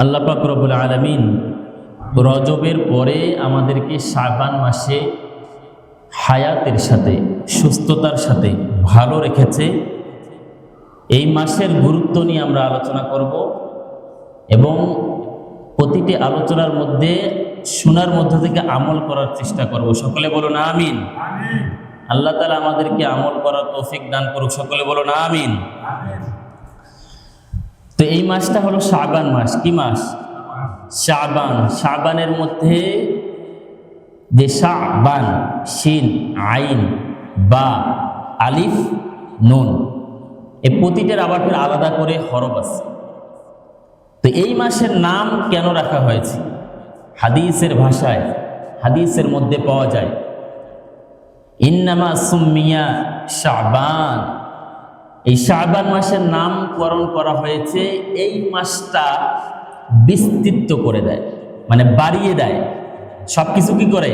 আল্লাহ পাক আলমিন রজবের পরে আমাদেরকে শাবান মাসে হায়াতের সাথে সুস্থতার সাথে ভালো রেখেছে। এই মাসের গুরুত্ব নিয়ে আমরা আলোচনা করব এবং প্রতিটি আলোচনার মধ্যে শোনার মধ্য থেকে আমল করার চেষ্টা করব। সকলে বলো না আমিন। আল্লাহ তালা আমাদেরকে আমল করার তৌফিক দান করুক। সকলে বলুন আমিন। তো এই মাসটা হলো শাবান মাস, কি মাস? শাবান। শাবানের মধ্যে যে শাবান, শিন, আইন, বা, আলিফ, নুন এই প্রতিটার আবার ফের আলাদা করে হরফ আছে। তো এই মাসের নাম কেন রাখা হয়েছে? হাদিসের ভাষায়, হাদিসের মধ্যে পাওয়া যায়। ইন্নামা সুম্মিয়া শাবান। এই শাবান মাসের নামকরণ করা হয়েছে, এই মাসটা বিস্তৃত করে দেয় মানে বাড়িয়ে দেয়। সব কিছু কি করে?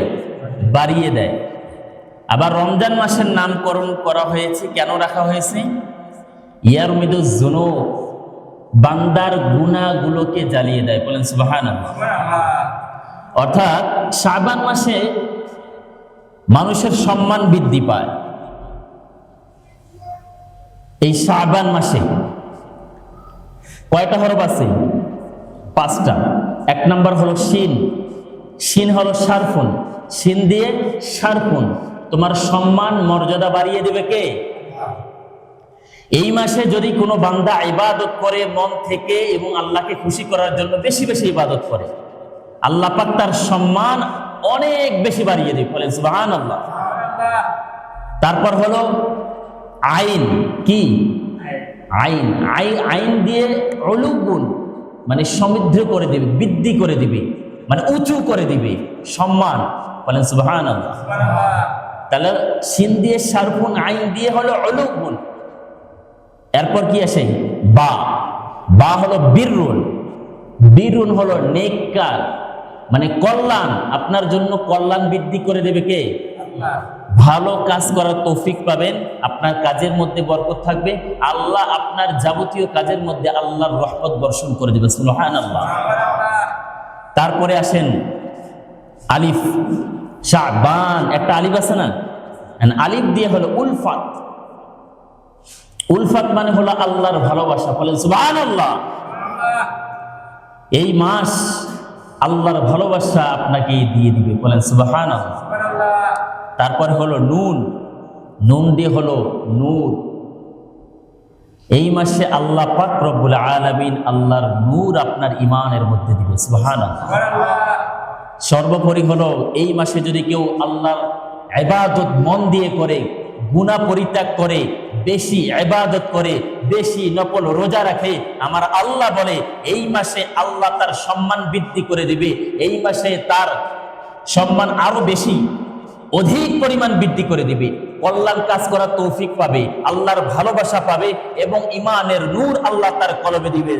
বাড়িয়ে দেয়। আবার রমজান মাসের নামকরণ করা হয়েছে, কেন রাখা হয়েছে? ইয়ার জুনো বান্দার গুণাগুলোকে জ্বালিয়ে দেয়, বলেন সুবাহান অর্থাৎ শাবান মাসে মানুষের সম্মান বৃদ্ধি পায়। এই শাবান মাসে কয়টা হরফ আছে? পাঁচটা। এক নম্বর হলো শিন। শিন হলো সারফুন। শিন দিয়ে সারফুন। তোমার সম্মান, মর্যাদা বাড়িয়ে দেবে কে? এই মাসে যদি কোনো বান্দা ইবাদত করে মন থেকে এবং আল্লাহকে খুশি করার জন্য বেশি বেশি ইবাদত করে, আল্লাহ পাক তার সম্মান অনেক বেশি বাড়িয়ে দেবে। বলেন সুবাহান আল্লাহ তারপর হলো আইন কি? আইন। আই আইন দিয়ে অলুগুণ মানে সমৃদ্ধ করে দিবে বৃদ্ধি করে দিবে মানে উঁচু করে দিবে সম্মান। বলেন সুবাহান তাহলে সিন দিয়ে সারফুন আইন দিয়ে হলো অলুগুণ এরপর কি আসে? বা। বা হলো বীররুন বীরুন হলো নেককার মানে কল্যাণ। আপনার জন্য কল্যাণ বৃদ্ধি করে দেবে কে? ভালো কাজ করার তৌফিক পাবেন, আপনার কাজের মধ্যে বরকত থাকবে। আল্লাহ আপনার যাবতীয় কাজের মধ্যে আল্লাহর রহমত বর্ষণ করে দেবে সুলহান আল্লাহ তারপরে আসেন আলিফ শাহবান একটা আলিফ আছে না? আলিফ দিয়ে হলো উলফাত। উলফাত মানে হলো আল্লাহর ভালোবাসা, বলেন সুবহান আল্লাহ এই মাস আল্লাহর ভালোবাসা আপনাকে দিয়ে দিবে, বলেন সুবহান আল্লাহ তারপর হলো নুন। নুন দিয়ে হলো নূর। এই মাসে আল্লাহ পাক রব্বুল আলামিন আল্লাহর নূর আপনার ইমানের মধ্যে দিবে সুবহান সর্বোপরি হলো এই মাসে যদি কেউ আল্লাহর ইবাদত মন দিয়ে করে, গুনাহ পরিত্যাগ করে, বেশি ইবাদত করে, বেশি নকল রোজা রাখে, আমার আল্লাহ বলে এই মাসে আল্লাহ তার সম্মান বৃদ্ধি করে দিবে, এই মাসে তার সম্মান আরও বেশি। অধিক পরিমাণ বৃদ্ধি করে দিবে। কল্যাণ কাজ করার তৌফিক পাবে, আল্লাহর ভালোবাসা পাবে এবং ইমানের নূর আল্লাহ তার কলমে দিবে।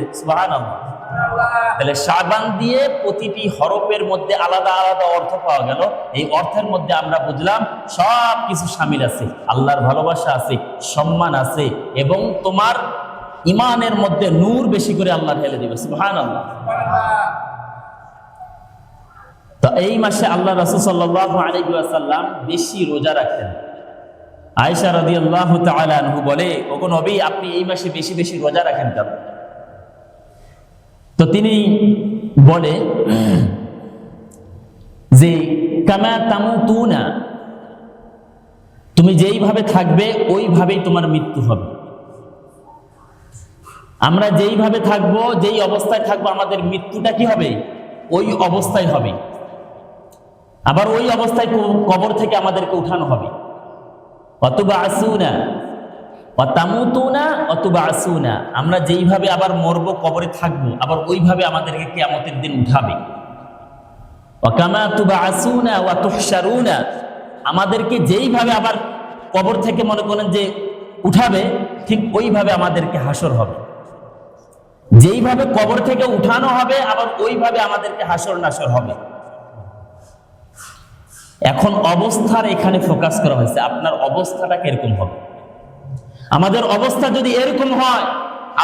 তাহলে শাবান দিয়ে প্রতিটি হরফের মধ্যে আলাদা আলাদা অর্থ পাওয়া গেল। এই অর্থের মধ্যে আমরা বুঝলাম সব কিছু সামিল আছে। আল্লাহর ভালোবাসা আছে, সম্মান আছে এবং তোমার ইমানের মধ্যে নূর বেশি করে আল্লাহ ঢেলে দিবে। সুবহানাল্লাহ। তো এই মাসে আল্লাহ রাসুল সাল্লাহ আলাইসাল্লাম বেশি রোজা রাখেন। আয়সা রদি আল্লাহ তালু বলে, ওগো নবী, আপনি এই মাসে বেশি বেশি রোজা রাখেন কেন? তো তিনি বলে, যে, কামা তামু তু না তুমি যেইভাবে থাকবে, ওইভাবেই তোমার মৃত্যু হবে। আমরা যেইভাবে থাকব, যেই অবস্থায় থাকব, আমাদের মৃত্যুটা কি হবে? ওই অবস্থায় হবে। আবার ওই অবস্থায় কবর থেকে আমাদেরকে উঠানো হবে। অথবা আসুনা অতামুতুনা অথবা আসুনা আমরা যেইভাবে আবার মরবো, কবরে থাকব, আবার ওইভাবে আমাদেরকে কেয়ামতের দিন উঠাবে। অকামা তুবা আসুনা ওয়া তুহসারুনা আমাদেরকে যেইভাবে আবার কবর থেকে মনে করেন যে উঠাবে, ঠিক ওইভাবে আমাদেরকে হাসর হবে। যেইভাবে কবর থেকে উঠানো হবে, আবার ওইভাবে আমাদেরকে হাসর নাসর হবে। এখন অবস্থার এখানে ফোকাস করা হয়েছে, আপনার অবস্থাটা কীরকম হবে? আমাদের অবস্থা যদি এরকম হয়,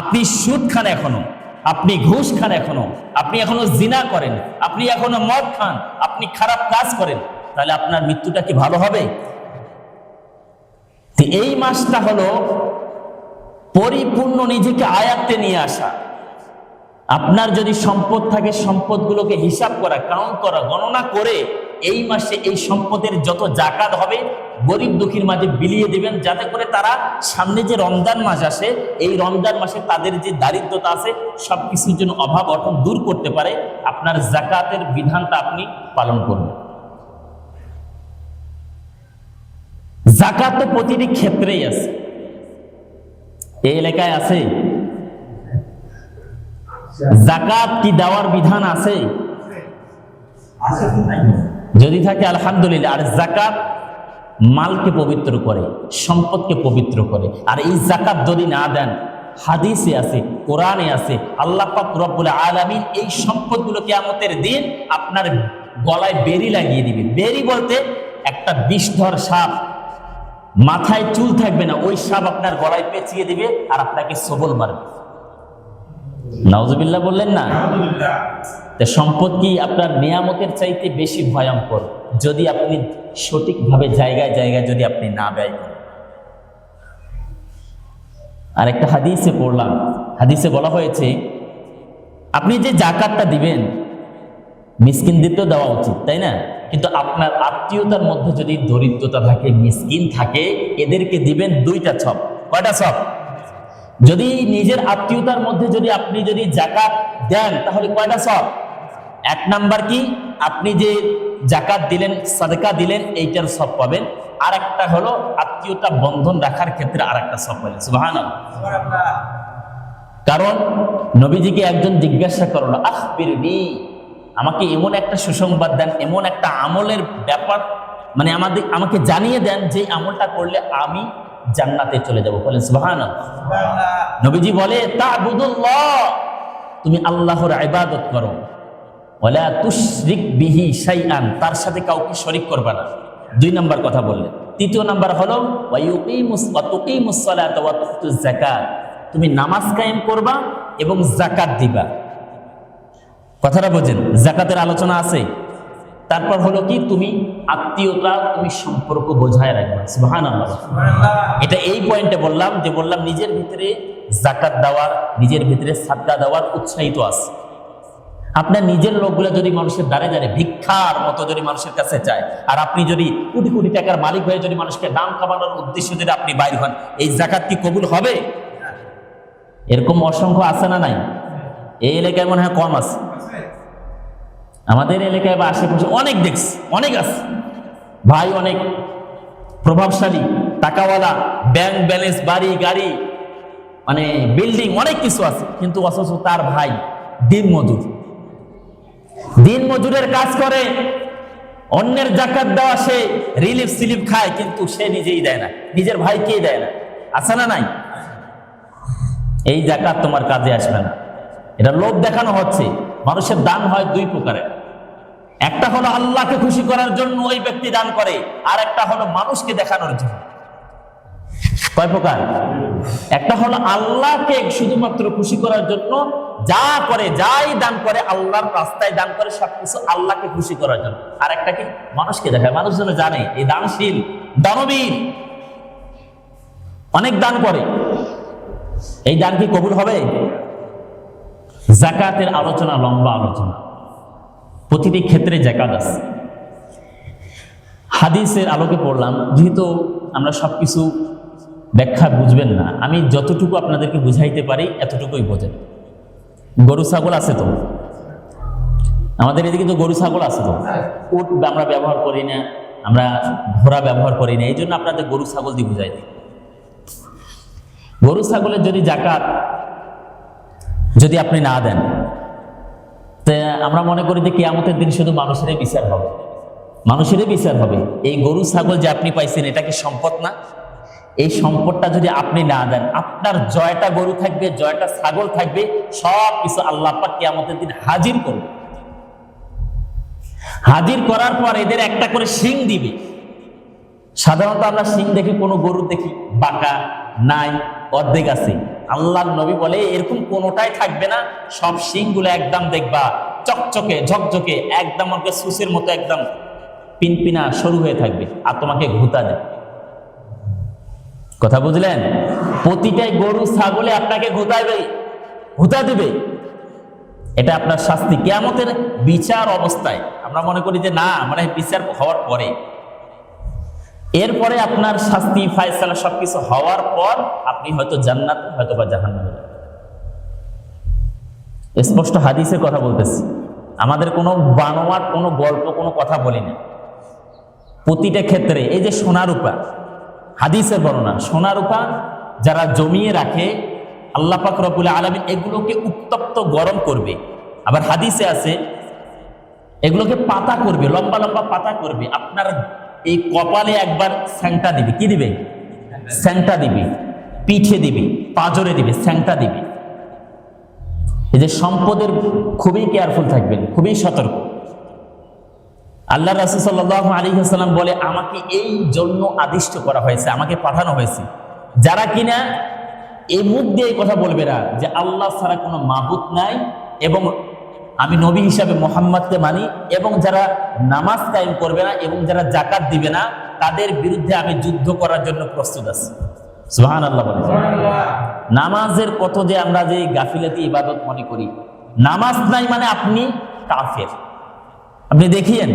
আপনি সুদ খান এখনও, আপনি ঘুষ খান এখনও, আপনি এখনও জিনা করেন, আপনি এখনও মদ খান, আপনি খারাপ কাজ করেন, তাহলে আপনার মৃত্যুটা কি ভালো হবে? তো এই মাসটা হলো পরিপূর্ণ নিজেকে আয়াত্তে নিয়ে আসা। আপনার যদি সম্পদ থাকে, সম্পদগুলোকে হিসাব করা কাউন্ট করা, গণনা করে এই মাসে এই সম্পদের যত জাকাত হবে, গরিব দুঃখীর মাঝে বিলিয়ে দেবেন, যাতে করে তারা সামনে যে রমজান মাস আসে, এই রমজান মাসে তাদের যে দারিদ্রতা আছে সব কিছুর জন্য অভাব অটন দূর করতে পারে। আপনার জাকাতের বিধানটা আপনি পালন করবেন জাকাত তো প্রতিটি ক্ষেত্রেই আছে। এই এলাকায় আছে? জাকাত কি দেওয়ার বিধান আছে? যদি থাকে আলহামদুলিল্লাহ, আর জাকাত মালকে পবিত্র করে, সম্পদকে পবিত্র করে। আর এই জাকাত যদি না দেন, হাদিসে আছে, কোরআনে আছে, আল্লাহ পাক রব্বুল আলামিন এই সম্পদগুলো কিয়ামতের দিন আপনার গলায় বেরি লাগিয়ে দিবে বেরি বলতে একটা বিষধর সাপ, মাথায় চুল থাকবে না, ওই সাপ আপনার গলায় পেঁচিয়ে দিবে আর আপনাকে সবল মারবে। নাউজুবিল্লাহ বললেন না। তা সম্পদ কি আপনার নিয়ামতের চাইতে বেশি ভয়ঙ্কর? যদি আপনি সঠিকভাবে জায়গায় জায়গায় যদি আপনি না ব্যয় করেন। আর একটা হাদিসে পড়লাম। হাদিসে বলা হয়েছে আপনি যে জাকাতটা দিবেন মিসকিনদেরকেও দেওয়া উচিত তাই না? কিন্তু আপনার আত্মীয়তার মধ্যে যদি দরিদ্রতা থাকে মিসকিন থাকে এদেরকে দিবেন দুইটা ছপ কয়টা ছপ যদি নিজের আত্মীয়তার মধ্যে যদি আপনি যদি জাকাত দেন, তাহলে কয়টা সব? এক নাম্বার কি? আপনি যে জাকাত দিলেন, সাদকা দিলেন, এইটার সব পাবেন। আর একটা হলো আত্মীয়তা বন্ধন রাখার ক্ষেত্রে আর একটা সব পাবেন। সুবাহান কারণ নবীজিকে একজন জিজ্ঞাসা করল আহ আমাকে এমন একটা সুসংবাদ দেন, এমন একটা আমলের ব্যাপার মানে আমাদের, আমাকে জানিয়ে দেন যে আমলটা করলে আমি জান্নাতে চলে যাব। বলেন সুবাহান নবীজি বলে তা তুমি আল্লাহর ইবাদত করো। ওয়ালা তুশরিক বিহি শাইআন, তার সাথে কাউকে শরিক করবে না। দুই নাম্বার কথা বললেন। তৃতীয় নাম্বার হলো যাকাত, তুমি নামাজ কায়েম করবা এবং জাকাত দিবা। কথাটা বোঝেন জাকাতের আলোচনা আছে? তারপর হলো কি তুমি আত্মীয়তা তুমি সম্পর্ক বোঝায় রাখবা। সুবহানাল্লাহ। এটা এই পয়েন্টে বললাম যে বললাম নিজের ভিতরে জাকাত দেওয়ার নিজের ভিতরে সাদকা দেওয়ার উৎসাহিত আছে। আপনার নিজের লোকগুলো যদি মানুষের দ্বারে দ্বারে ভিক্ষার মতো যদি মানুষের কাছে চায় আর আপনি যদি কোটি কোটি টাকার মালিক হয়ে যদি মানুষকে দাম কামানোর উদ্দেশ্যে যদি আপনি বাইর হন এই জাকাত কি কবুল হবে? এরকম অসংখ্য আছে না নাই? এই এলাকায় মনে হয় কম আছে। আমাদের এলাকায় বা আশেপাশে অনেক দেখছি, অনেক আছে। ভাই অনেক প্রভাবশালী, টাকাওয়ালা ব্যাংক ব্যালেন্স বাড়ি, গাড়ি মানে বিল্ডিং অনেক কিছু আছে, কিন্তু অথচ তার ভাই দিন মজুর। দিন মজুরের কাজ করে, অন্যের জাকাত দেওয়া সে রিলিফ সিলিপ খায়, কিন্তু সে নিজেই দেয় না। নিজের ভাইকেই দেয় না। আছে না নাই? এই জাকাত তোমার কাজে আসবে না। এটা লোভ দেখানো হচ্ছে। মানুষের দান হয় দুই প্রকারের একটা হলো আল্লাহকে খুশি করার জন্য ওই ব্যক্তি দান করে, আর একটা হলো মানুষকে দেখানোর জন্য। কয় প্রকার? একটা হলো আল্লাহকে শুধুমাত্র খুশি করার জন্য যা করে, যাই দান করে, আল্লাহর রাস্তায় দান করে, সবকিছু আল্লাহকে খুশি করার জন্য। আর একটা কি? মানুষকে দেখায়। মানুষ যেন জানে এই দানশীল, দানবীর। অনেক দান করে। এই দান কি কবুল হবে? জাকাতের আলোচনা লম্বা আলোচনা। প্রতিটি ক্ষেত্রে জাকাত আছে। হাদিসের আলোকে পড়লাম, যেহেতু আমরা সবকিছু ব্যাখ্যা বুঝবেন না, আমি যতটুকু আপনাদেরকে বুঝাইতে পারি এতটুকুই বোঝেন। গরু, ছাগল আছে তো? আমাদের এদিকে তো গরু, ছাগল আছে তো? উট আমরা ব্যবহার করি না, আমরা ঘোড়া ব্যবহার করি না, এই জন্য আপনাদের গরু, ছাগল দিয়ে বুঝাই দিই। গরু, ছাগলের যদি জাকাত যদি আপনি না দেন আমরা মনে করি যে কেয়ামতের দিন শুধু মানুষেরই বিচার হবে। মানুষেরই বিচার হবে। এই গরু, ছাগল যে আপনি পাইছেন, এটা কি সম্পদ না? এই সম্পদটা যদি আপনি না দেন, আপনার জয়টা গরু থাকবে, জয়টা ছাগল থাকবে, সব কিছু আল্লাহ পাক কেয়ামতের দিন হাজির করবে। হাজির করার পর এদের একটা করে শিং দিবে। সাধারণত আমরা শিং দেখি, কোনো গরু দেখি, বাঁকা নাই, অর্ধেক আছে। আল্লাহর নবী বলে, এরকম কোনোটাই থাকবে না। সব শিংগুলো একদম দেখবা, চকচকে, ঝকঝকে, একদম আমাকে সুসের মতো একদম পিনপিনা সরু হয়ে থাকবে আর তোমাকে ঘুতা দেবে। কথা বুঝলেন? প্রতিটাই গরু, ছাগলে আপনাকে ঘুতাইবে ঘুতা দিবে। এটা আপনার শাস্তি। কেয়ামতের বিচার অবস্থায় আমরা মনে করি যে না মানে বিচার হওয়ার পরে এরপরে আপনার শাস্তি, ফায়সালা সবকিছু হওয়ার পর আপনি হয়তো জান্নাত, হয়তো বা জাহান্নামে স্পষ্ট হাদিসের কথা বলতেছি। আমাদের কোনো বানোয়াট কোনো গল্প, কোনো কথা বলি না। প্রতিটা ক্ষেত্রে এই যে সোনা রূপা, হাদিসের বর্ণনা সোনা রূপা যারা জমিয়ে রাখে, আল্লাহ পাক রবুল আলমিন এগুলোকে উত্তপ্ত গরম করবে। আবার হাদিসে আছে, এগুলোকে পাতা করবে, লম্বা লম্বা পাতা করবে। আপনার এই কপালে একবার স্যাংটা দিবে। কি দিবে? স্যাংটা দিবে। পিঠে দিবে, পাজরে দিবে, স্যাংটা দিবে। এই যে সম্পদের খুবই কেয়ারফুল থাকবেন, খুবই সতর্ক। আল্লাহ রাসুল সাল্লাহ আলী হাসালাম বলে, আমাকে এই জন্য আদিষ্ট করা হয়েছে, আমাকে পাঠানো হয়েছে। যারা কিনা এই মুখ দিয়ে কথা বলবে না, যে আল্লাহ ছাড়া কোনো মাবুত নাই এবং আমি নবী হিসাবে মোহাম্মদকে মানি এবং যারা নামাজ কায়েম করবে না এবং যারা জাকাত দিবে না, তাদের বিরুদ্ধে আমি যুদ্ধ করার জন্য প্রস্তুত আছি। সুহান আল্লাহ নামাজের কত যে আমরা যে গাফিলাতি, ইবাদত মনে করি। নামাজ নাই মানে আপনি কাফের। আপনি দেখিয়েন?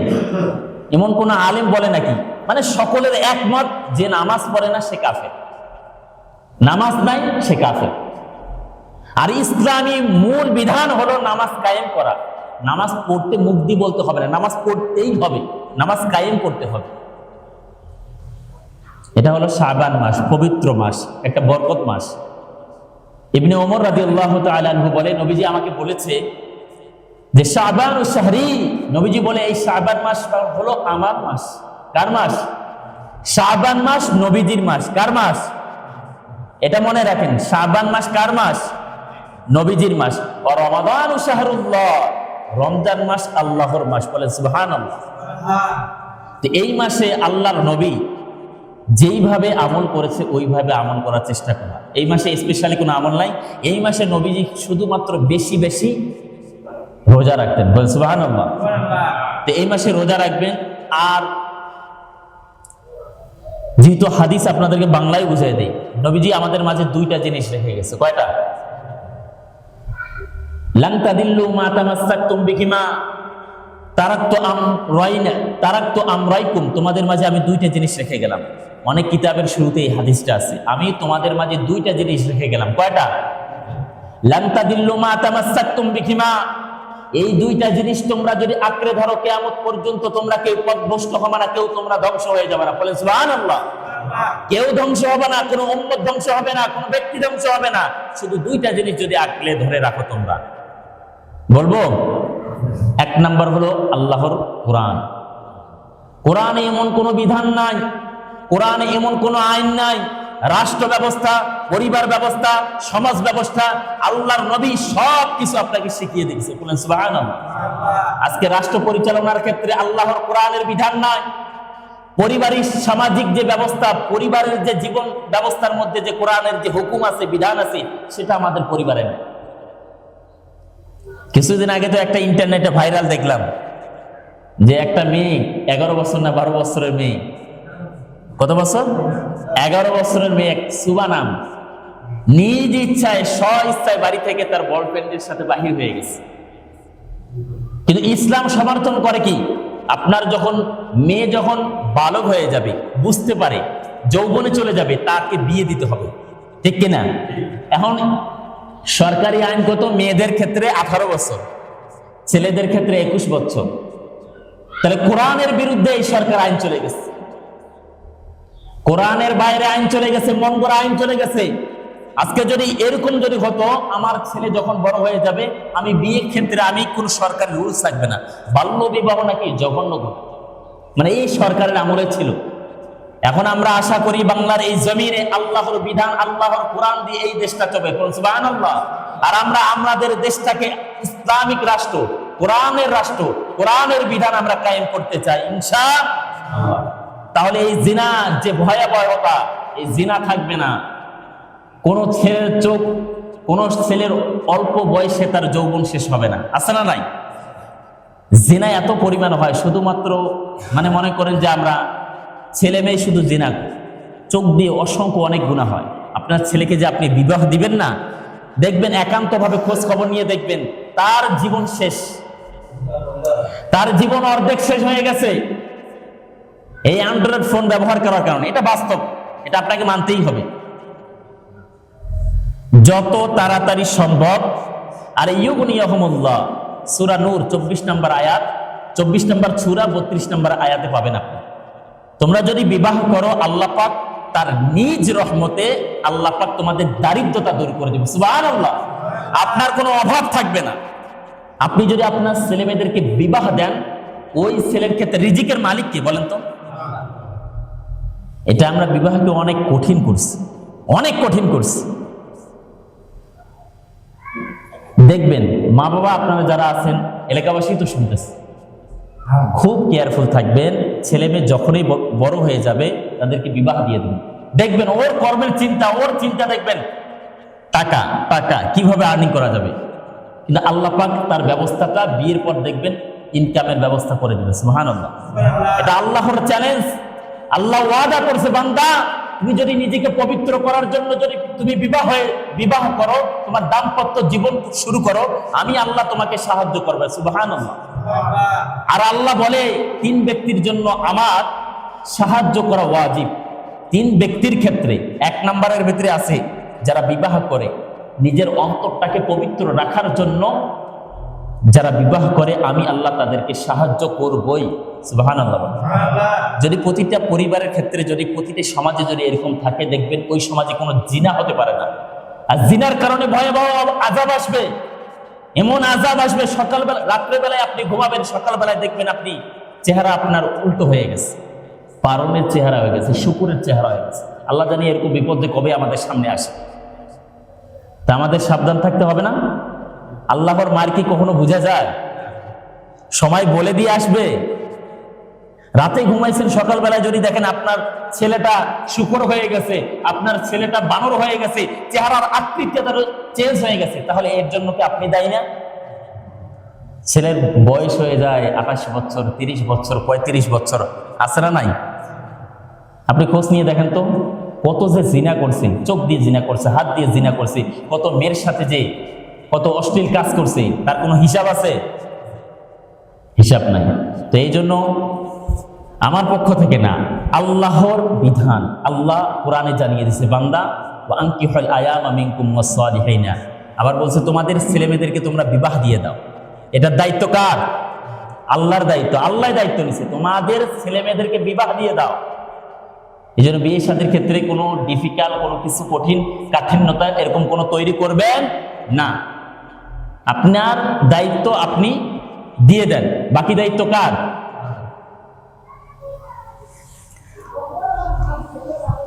এমন কোন আলেম বলে নাকি? মানে সকলের একমত, যে নামাজ পড়ে না সে কাফের। নামাজ নাই, সে কাফের। আর ইসলামী মূল বিধান হলো নামাজ কায়েম করা। নামাজ পড়তে মুক্তি বলতে হবে না, নামাজ পড়তেই হবে, নামাজ কায়েম করতে হবে। এটা হলো শাবান মাস, পবিত্র মাস, একটা বরকত মাস। ইবনে ওমর রাজি আল্লাহ তালু বলে, নবীজি আমাকে বলেছে যে, শাবান ও শাহরি, নবীজি বলে, এই শাবান মাস হলো আমার মাস। কার মাস? শাবান মাস নবীজির মাস। কার মাস? এটা মনে রাখেন, শাবান মাস কার মাস? নবীজির মাস। রমাদান রমজান মাস আল্লাহর মাস বলেন সুবহান তো এই মাসে আল্লাহর নবী যেইভাবে আমল করেছে, ওইভাবে আমল করার চেষ্টা করা। এই মাসে স্পেশালি কোনো আমল নাই। এই মাসে নবীজি শুধুমাত্র বেশি বেশি রোজা রাখতেন। বলেন সুবাহান তো এই মাসে রোজা রাখবেন। আর যেহেতু হাদিস আপনাদেরকে বাংলায় বুঝাই দেয়, নবীজি আমাদের মাঝে দুইটা জিনিস রেখে গেছে। কয়টা? লাংতাদিল্লু মা তামাসাক্তুম বিহিমা। তারাক্ত আম রাইনা, তারাক্ত আমরাইকুম তোমাদের মাঝে আমি দুইটা জিনিস রেখে গেলাম। অনেক কিতাবের শুরুতে এই হাদিসটা আছে। আমি তোমাদের মাঝে দুইটা জিনিস রেখে গেলাম। কয়টা? লাংতাদিল্লু মা তামাসাক্তুম বিহিমা। এই দুইটা জিনিস তোমরা যদি আঁকড়ে ধরো, কেয়ামত পর্যন্ত তোমরা কেউ পথভ্রষ্ট হবে না, কেউ তোমরা ধ্বংস হয়ে যাবে না। বলেন, সুবহানাল্লাহ। কেউ ধ্বংস হবে না, কোনো উম্মত ধ্বংস হবে না, কোনো ব্যক্তি ধ্বংস হবে না। শুধু দুইটা জিনিস যদি আঁকড়ে ধরে রাখো তোমরা। বলব? এক নাম্বার হলো আল্লাহর কোরআন। কোরআনে এমন কোনো বিধান নাই, কোরআনে এমন কোনো আইন নাই, রাষ্ট্র ব্যবস্থা, পরিবার ব্যবস্থা, সমাজ ব্যবস্থা, আল্লাহর নবী সব কিছু আপনাকে শিখিয়ে দিয়েছে। বলেন আজকে রাষ্ট্র পরিচালনার ক্ষেত্রে আল্লাহর কোরআনের বিধান নাই। পরিবারিক সামাজিক যে ব্যবস্থা, পরিবারের যে জীবন ব্যবস্থার মধ্যে যে কোরআনের যে হুকুম আছে, বিধান আছে, সেটা আমাদের পরিবারে নেই। কিছুদিন আগে তো একটা ইন্টারনেটে ভাইরাল দেখলাম যে একটা মেয়ে, এগারো বছর না বারো বছরের মেয়ে। কত বছর? এগারো বছরের মেয়ে, এক সুবা নাম। নিজ ইচ্ছায় স্ব ইচ্ছায় বাড়ি থেকে তার বয়ফ্রেন্ডের সাথে বাহির হয়ে গেছে। কিন্তু ইসলাম সমর্থন করে কি? আপনার যখন, মেয়ে যখন বালক হয়ে যাবে, বুঝতে পারে, যৌবনে চলে যাবে, তাকে বিয়ে দিতে হবে। ঠিক কিনা? এখন সরকারি আইন কত মেয়েদের ক্ষেত্রে আঠারো বছর, ছেলেদের ক্ষেত্রে একুশ বছর। তাহলে কোরআনের বিরুদ্ধে এই সরকার আইন চলে গেছে। কোরআনের বাইরে আইন চলে গেছে করা আইন চলে গেছে। আজকে যদি এরকম যদি হতো, আমার ছেলে যখন বড় হয়ে যাবে, আমি বিয়ের ক্ষেত্রে আমি কোন সরকারি রুলস থাকবে না। বাল্য বিবাহ নাকি জঘন্য মানে এই সরকারের আমলে ছিল। এখন আমরা আশা করি বাংলার এই জমিনে আল্লাহর বিধান, আল্লাহর কোরআন দিয়ে এই দেশটা চলবে। আল্লাহ আর আমরা আমাদের দেশটাকে ইসলামিক রাষ্ট্র, কোরআনের রাষ্ট্র, কোরআনের বিধান আমরা কায়েম করতে চাই ইনশা তাহলে এই জিনা যে ভয়াবহতা, এই জিনা থাকবে না। কোনো ছেলের চোখ, কোনো ছেলের অল্প বয়সে তার যৌবন শেষ হবে না। আছে না নাই? জিনা এত পরিমাণ হয়, শুধুমাত্র মানে মনে করেন যে আমরা ছেলে মেয়ে শুধু জিনা। চোখ দিয়ে অসংখ্য অনেক গুণা হয়। আপনার ছেলেকে যে আপনি বিবাহ দিবেন না, দেখবেন একান্তভাবে খোঁজ খবর নিয়ে দেখবেন, তার জীবন শেষ। তার জীবন অর্ধেক শেষ হয়ে গেছে। এই অ্যান্ড্রয়েড ফোন ব্যবহার করার কারণে। এটা বাস্তব। এটা আপনাকে মানতেই হবে। যত তাড়াতাড়ি সম্ভব। আর ইয়গুনিয়াহমুল্লাহ সুরা নূর, চব্বিশ নম্বর আয়াত, চব্বিশ নম্বর সুরা বত্রিশ নম্বর আয়াতে পাবেন আপনি। তোমরা যদি বিবাহ করো আল্লাহ পাক তার নিজ রহমতে আল্লাহ পাক তোমাদের দারিদ্রতা দূর করে দেবে। সুবহানাল্লাহ। আপনার কোনো অভাব থাকবে না। আপনি যদি আপনার ছেলে মেয়েদেরকে বিবাহ দেন ওই ছেলের ক্ষেত্রে রিজিকের মালিক কে বলেন তো? এটা আমরা বিবাহকে অনেক কঠিন করছি। অনেক কঠিন করছি। দেখবেন মা বাবা আপনারা যারা আছেন এলাকাবাসী তো শুনতেছে। খুব কেয়ারফুল থাকবেন। ছেলে মেয়ে যখনই বড় হয়ে যাবে তাদেরকে বিবাহ দিয়ে দেবেন। দেখবেন ওর কর্মের চিন্তা ওর চিন্তা দেখবেন। টাকা টাকা কীভাবে আর্নিং করা যাবে? কিন্তু আল্লাহ পাক তার ব্যবস্থাটা বিয়ের পর দেখবেন ইনকামের ব্যবস্থা করে দেবে সুহান আল্লাহ এটা আল্লাহর চ্যালেঞ্জ আল্লাহ ওয়াদা করছে বান্দা তুমি যদি নিজেকে পবিত্র করার জন্য যদি তুমি বিবাহ বিবাহ করো, তোমার দাম্পত্য জীবন শুরু করো, আমি আল্লাহ তোমাকে সাহায্য করবে। সুবাহান আর আল্লাহ বলে, তিন ব্যক্তির জন্য আমার সাহায্য করা ওয়াজিব। তিন ব্যক্তির ক্ষেত্রে, এক নম্বরের ভিতরে আছে, যারা বিবাহ করে, নিজের অন্তরটাকে পবিত্র রাখার জন্য যারা বিবাহ করে আমি আল্লাহ তাদেরকে সাহায্য করবই। সুবাহান আল্লাহ যদি প্রতিটা পরিবারের ক্ষেত্রে যদি প্রতিটা সমাজে যদি এরকম থাকে দেখবেন ওই সমাজে কোনো জিনা হতে পারে না। আর জিনার কারণে ভয়াবহ আজাব আসবে। এমন আজাব আসবে সকালবেলা রাত্রেবেলায় আপনি ঘুমাবেন সকালবেলায় দেখবেন আপনি চেহারা আপনার উল্টো হয়ে গেছে। পারনের চেহারা হয়ে গেছে শুকুরের চেহারা হয়ে গেছে। আল্লাহ জানি এরকম বিপদে কবে আমাদের সামনে আসে। তা আমাদের সাবধান থাকতে হবে না? আল্লাহর মার কি কখনো বোঝা যায়? সময় বলে দিয়ে আসবে। রাতে ঘুমাইছেন, সকালবেলায় যদি দেখেন আপনার ছেলেটা শুকর হয়ে গেছে, আপনার ছেলেটা বানর হয়ে গেছে, চেহারার আকৃতি তার চেঞ্জ হয়ে গেছে, তাহলে এর জন্য কি আপনি দায়ী না? ছেলের বয়স হয়ে যায় আঠাশ বছর, তিরিশ বছর, পঁয়ত্রিশ বছর, আছে না নাই? আপনি খোঁজ নিয়ে দেখেন তো, কত যে জিনা করছে, চোখ দিয়ে জিনা করছে, হাত দিয়ে জিনা করছে, কত মেয়ের সাথে যে কত অশ্লীল কাজ করছে, তার কোনো হিসাব আছে? হিসাব নাই। তো এই জন্য আমার পক্ষ থেকে না, আল্লাহর বিধান, আল্লাহ কোরআনে জানিয়ে দিছে বান্দা ও আঙ্কি হল আয়াম ওয়াসসালিহিনা আবার বলছে, তোমাদের ছেলেমেয়েদেরকে তোমরা বিবাহ দিয়ে দাও। এটার দায়িত্ব কার? আল্লাহর দায়িত্ব। আল্লাহ দায়িত্ব নিছে, তোমাদের ছেলেমেয়েদেরকে বিবাহ দিয়ে দাও। এই জন্য বিয়ে সাদের ক্ষেত্রে কোনো ডিফিকাল্ট কোনো কিছু কঠিন, কাঠিন্যতা এরকম কোনো তৈরি করবেন না। আপনার দায়িত্ব আপনি দিয়ে দেন। বাকি দায়িত্ব কার?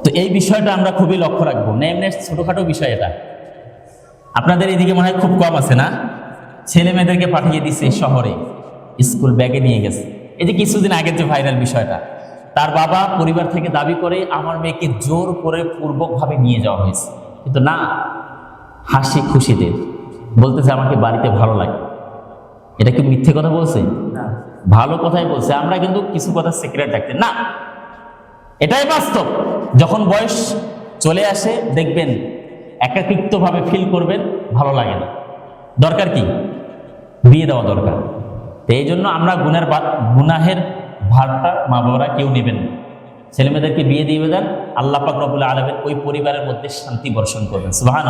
তো এই বিষয়টা আমরা খুবই লক্ষ্য রাখব। না এমনি ছোটখাটো বিষয় এটা। আপনাদের এদিকে মনে হয় খুব কম আছে না? ছেলে মেয়েদেরকে পাঠিয়ে দিছে শহরে। স্কুল ব্যাগে নিয়ে গেছে। এই যে কিছুদিন আগের যে ভাইরাল বিষয়টা, তার বাবা পরিবার থেকে দাবি করে আমার মেয়েকে জোর করে পূর্বকভাবে নিয়ে যাওয়া হয়েছে। কিন্তু না, হাসি খুশিতে বলতেছে আমাকে বাড়িতে ভালো লাগে। এটা কি মিথ্যে কথা বলছে? ভালো কথাই বলছে। আমরা কিন্তু কিছু কথা সিক্রেট রাখতে না। এটাই বাস্তব। যখন বয়স চলে আসে দেখবেন একাকিত্বভাবে ফিল করবেন ভালো লাগে না। দরকার কি? বিয়ে দেওয়া দরকার। তো এই জন্য আমরা গুণের বা- গুনাহের ভারটা মা বাবারা কেউ নেবেন না। ছেলেমেয়েদেরকে বিয়ে দিয়ে দেন, আল্লাহ পাক রবুল্লা আলমের ওই পরিবারের মধ্যে শান্তি বর্ষণ করবেন। সুবাহান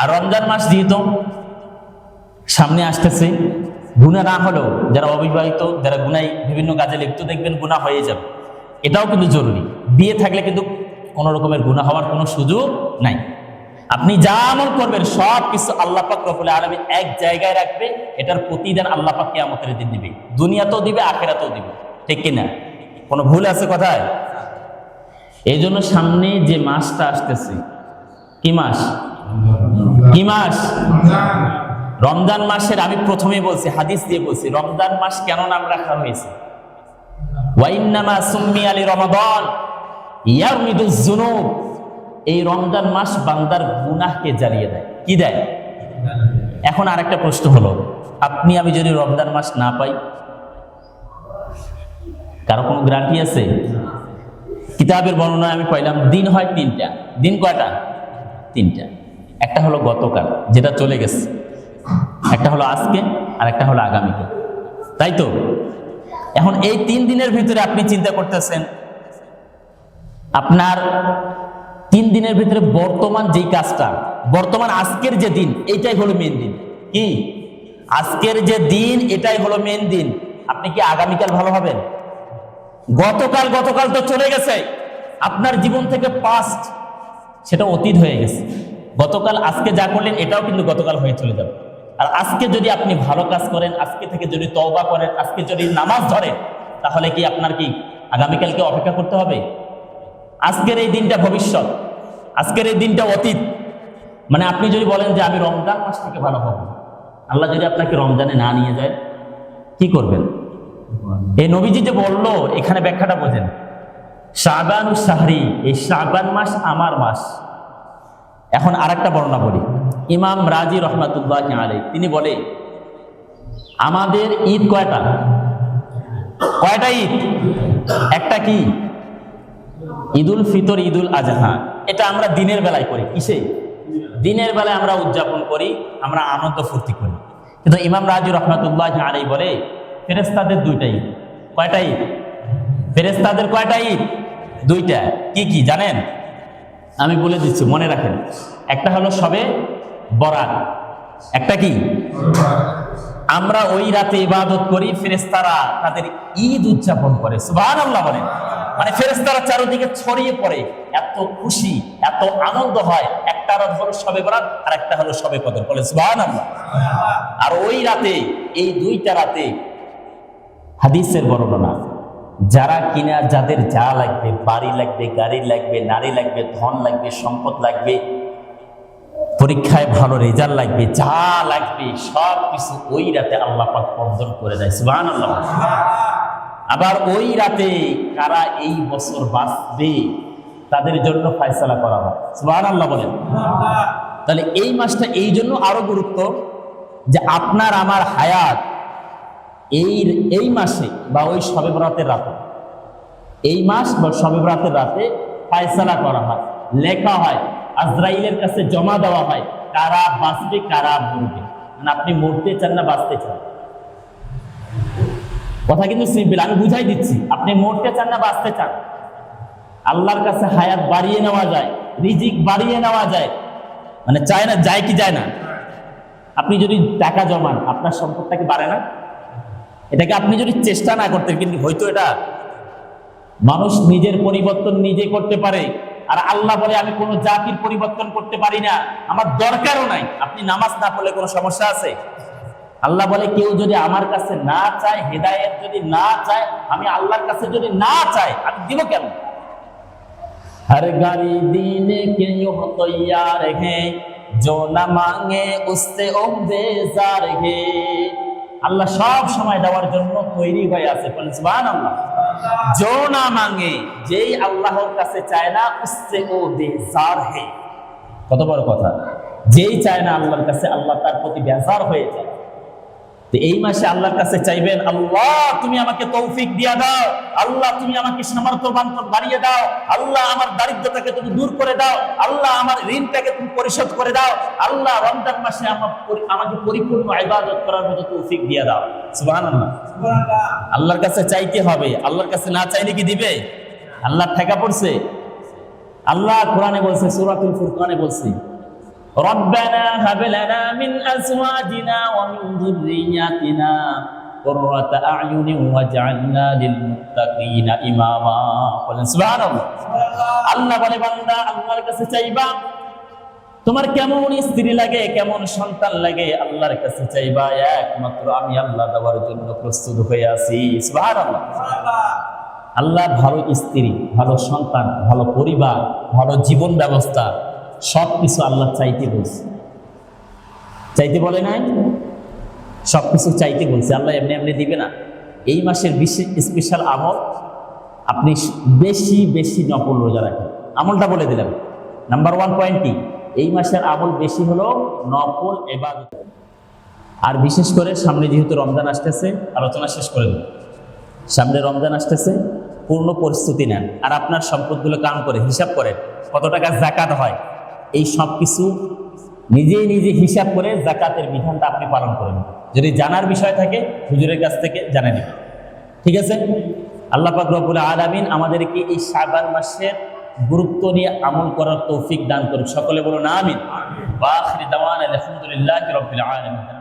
আর রমজান মাস যেহেতু সামনে আসতেছে গুণা না হলেও যারা অবিবাহিত, যারা গুনাই বিভিন্ন কাজে লিপ্ত, দেখবেন গুণা হয়ে যাবে। এটাও কিন্তু জরুরি। বিয়ে থাকলে কিন্তু কোনো রকমের গুণা হওয়ার কোনো সুযোগ নাই। আপনি যা আমল করবেন, সব কিছু আল্লাহ পাক রবুল আলমী এক জায়গায় রাখবে, এটার প্রতিদান আল্লাহ পাক কেয়ামতের দিন দিবে। দুনিয়াতেও দিবে, আখেরাতেও দিবে। ঠিক কিনা? কোনো ভুল আছে কথায়? এই জন্য সামনে যে মাসটা আসতেছে, কি মাস? কি মাস? রমজান মাসের আমি প্রথমে বলছি, হাদিস দিয়ে বলছি, রমজান মাস কেন নাম রাখা হয়েছে? সুম্মি এই রমজান মাস বান্দার গুনাহকে জ্বালিয়ে দেয়। কি দেয়? এখন আরেকটা প্রশ্ন হলো, আপনি, আমি যদি রমজান মাস না পাই কারও কোনো গ্যারান্টি আছে? কিতাবের বর্ণনায় আমি পাইলাম, দিন হয় তিনটা। দিন কয়টা? তিনটা। একটা হলো গতকাল, যেটা চলে গেছে। একটা হলো আজকে, আর একটা হলো আগামীকে তাই তো? এখন এই তিন দিনের ভিতরে আপনি চিন্তা করতেছেন, আপনার তিন দিনের ভিতরে বর্তমান যেই কাজটা, বর্তমান আজকের যে দিন, এটাই হলো মেন দিন। কি? আজকের যে দিন, এটাই হলো মেন দিন। আপনি কি আগামীকাল ভালো হবেন? গতকাল গতকাল তো চলে গেছে। আপনার জীবন থেকে পাস্ট সেটা অতীত হয়ে গেছে। গতকাল, আজকে যা করলেন, এটাও কিন্তু গতকাল হয়ে চলে যাবে। আর আজকে যদি আপনি ভালো কাজ করেন, আজকে থেকে যদি তওবা করেন, আজকে যদি নামাজ ধরেন, তাহলে কি আপনার কি আগামীকালকে অপেক্ষা করতে হবে? আজকের এই দিনটা ভবিষ্যৎ, আজকের এই দিনটা অতীত। মানে আপনি যদি বলেন যে, আমি রমজান মাস থেকে ভালো হব। আল্লাহ যদি আপনাকে রমজানে না নিয়ে যায়, কি করবেন? এই নবীজি যে বলল, এখানে ব্যাখ্যাটা বোঝেন। শাবান ও শাহরি এই শাবান মাস আমার মাস। এখন আর একটা বর্ণনা বলি। ইমাম রাজি রহমাতুল্লাহ আলাই তিনি বলে, আমাদের ঈদ কয়টা? কয়টা ঈদ? একটা কি? ঈদুল ফিতর, ঈদুল আজহা। এটা আমরা দিনের বেলায় করি। কিসে? দিনের বেলায় আমরা উদযাপন করি, আমরা আনন্দ ফুর্তি করি। কিন্তু ইমাম রাজু রহমাতুল্লাহ আলাই বলে ফেরেস্তাদের দুইটা ঈদ। কয়টা ঈদ? ফেরেস্তাদের কয়টা ঈদ? দুইটা। কি কি, জানেন? আমি বলে দিচ্ছি, মনে রাখেন। একটা হলো সবে বরাত। একটা কি? আমরা ওই রাতে ইবাদত করি ফেরেস্তারা তাদের ঈদ উদযাপন করে। সুবাহ আল্লাহ বলেন। মানে ফেরেস্তারা চারদিকে ছড়িয়ে পড়ে। এত খুশি, এত আনন্দ হয়। একটা রাত হলো সবে বরাত আর একটা হলো সবে কদর। বলে সুবাহ আল্লাহ আর ওই রাতে, এই দুইটা রাতে হাদিসের বর্ণনা, যারা কিনা যাদের যা লাগবে, বাড়ি লাগবে, গাড়ি লাগবে, নারী লাগবে, ধন লাগবে, সম্পদ লাগবে, পরীক্ষায় ভালো রেজাল্ট লাগবে, যা লাগবে, সব কিছু ওই রাতে আল্লাহ পাক বন্ধন করে দেয় সুবাহ আল্লাহ আবার ওই রাতে কারা এই বছর বাঁচবে, তাদের জন্য ফায়সালা করা হয় সুবাহ আল্লাহ বলেন। তাহলে এই মাসটা এই জন্য আরও গুরুত্ব যে আপনার আমার হায়াত এই এই মাসে বা ওই শবে বরাতের রাতে, এই মাস বা শবে বরাতের রাতে ফায়সালা করা হয়, লেখা হয়, আজরাইলের কাছে জমা দেওয়া হয়, কারা বাঁচবে, কারা মরবে। মানে আপনি মরতে চান না, বাঁচতে চান। কথা কিন্তু সিম্পল আমি বুঝাই দিচ্ছি, আপনি মরতে চান না, বাঁচতে চান। আল্লাহর কাছে হায়াত বাড়িয়ে নেওয়া যায়, রিজিক বাড়িয়ে নেওয়া যায় মানে চায় না, যায় কি যায় না। আপনি যদি টাকা জমান, আপনার সম্পদটা কি বাড়ে না? এটাকে আপনি যদি চেষ্টা না করতেন কিন্তু হয়তো এটা মানুষ নিজের পরিবর্তন নিজে করতে পারে আর আল্লাহ বলে আমি কোনো জাতির পরিবর্তন করতে পারি না আমার দরকারও নাই আপনি নামাজ না পড়লে কোনো সমস্যা আছে আল্লাহ বলে কেউ যদি আমার কাছে না চায় হেদায়েত যদি না চায় আমি আল্লাহর কাছে যদি না চাই আমি দিব কেন हर गाड़ी दीने के यूं तैयार है जो न मांगे उससे ओ बेजार है আল্লাহ সব সময় দেওয়ার জন্য তৈরি হয়ে আছে। বলেন, সুবহানাল্লাহ। जो না মাঙ্গে যেই আল্লাহর কাছে চায় না, উসসে ও বেজার হে। কত বড় কথা। যেই চায় না আল্লাহর কাছে, আল্লাহ তার প্রতি বেজার হয়ে যায়। এই মাসে আল্লাহর কাছে চাইবেন আল্লাহ তুমি আমাকে তৌফিক দিয়া দাও আল্লাহ তুমি আমাকে সামর্থ্য বাড়িয়ে দাও আল্লাহ আমার দারিদ্রতাকে তুমি দূর করে দাও আল্লাহ আমার ঋণটাকে তুমি পরিশোধ করে দাও আল্লাহ রমজান মাসে আমার আমাকে পরিপূর্ণ ইবাদত করার মতো তৌফিক দিয়া দাও। সুবহানাল্লাহ। আল্লাহর কাছে চাইতে হবে? আল্লাহর কাছে না চাইলে কি দিবে? আল্লাহ ঠেকা পড়ছে? আল্লাহ কোরআনে বলছে সূরাতুল ফুরকানে বলছে ربنا هب لنا من ازواجنا ومن ذرياتنا قرة اعين واجعلنا للمتقين اماما বলেন সুবহানাল্লাহ আল্লাহ বলে বান্দা আল্লাহর কাছে চাইবা তোমার কেমন স্ত্রী লাগে কেমন সন্তান লাগে আল্লাহর কাছে চাইবা একমাত্র আমি আল্লাহ দেওয়ার জন্য প্রস্তুত হয়ে আছি সুবহানাল্লাহ আল্লাহ ভালো স্ত্রী ভালো সন্তান ভালো পরিবার ভালো জীবন ব্যবস্থা সব কিছু আল্লাহ চাইতে বলছে। চাইতে বলে নাই? সব কিছু চাইতে বলছে। আল্লাহ এমনি এমনি দিবে না। এই মাসের বিশেষ স্পেশাল আমল আপনি বেশি বেশি নকল রোজা রাখেন। আমলটা বলে দিলাম। নাম্বার ওয়ান পয়েন্ট কি? এই মাসের আমল বেশি হলো নফল এবার আর বিশেষ করে সামনে যেহেতু রমজান আসতেছে, আলোচনা শেষ করে দেব। সামনে রমজান আসতেছে, পূর্ণ প্রস্তুতি নেন। আর আপনার সম্পদগুলো কাম করে, হিসাব করেন কত টাকা জাকাত হয় এই সব কিছু নিজেই নিজে হিসাব করে জাকাতের বিধানটা আপনি পালন করেন যদি জানার বিষয় থাকে হুজুরের কাছ থেকে জানে নেবেন। ঠিক আছে? আল্লাহ পাক রব্বুল আলামিন আমাদেরকে এই শাবান মাসের গুরুত্ব নিয়ে আমল করার তৌফিক দান করুন সকলে বলুন আমিন। ওয়া আখিরি দাওয়ানা আলহামদুলিল্লাহি রাব্বিল আলামিন।